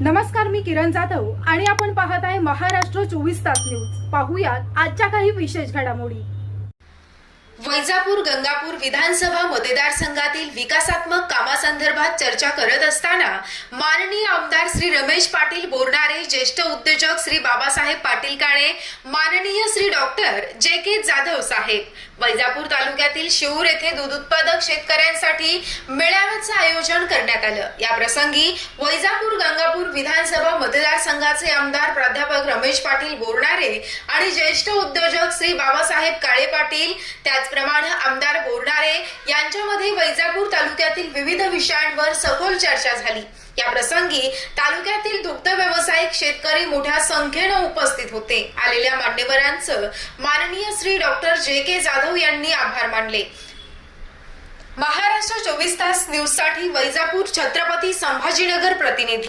नमस्कार मी किरण जाधव आणि आपण पाहत आहे महाराष्ट्र चोवीस तास न्यूज. पाहूयात आजच्या काही विशेष घडामोडी. वैजापूर गंगापूर विधानसभा मतदारसंघातील विकासात्मक कामासंदर्भात चर्चा करत असताना माननीय आमदार श्री रमेश पाटील बोरणारे ज्येष्ठ उद्योजक श्री बाबासाहेब पाटील काळे माननीय श्री डॉक्टर जे के जाधव साहेब वैजापूर तालुक्यातील शिवूर येथे दूध उत्पादक शेतकऱ्यांसाठी मेळाव्याचं आयोजन करण्यात आलं. या प्रसंगी वैजापूर गंगापूर विधानसभा मतदारसंघाचे आमदार प्राध्यापक रमेश पाटील बोरणारे आणि ज्येष्ठ उद्योजक श्री बाबा बाळासाहेब काळे पाटील त्याचप्रमाणे आमदार बोरणारे यांच्यामध्ये वैजापूर तालुक्यातील विविध विषयांवर सखोल चर्चा झाली. या प्रसंगी तालुक्यातील दुग्ध व्यावसायिक शेतकरी मोठ्या संख्येनं उपस्थित होते. आलेल्या मान्यवरांचं माननीय श्री डॉक्टर जे के जाधव यांनी आभार मानले. महाराष्ट्र चोवीस तास न्यूजसाठी वैजापूर छत्रपती संभाजीनगर प्रतिनिधी.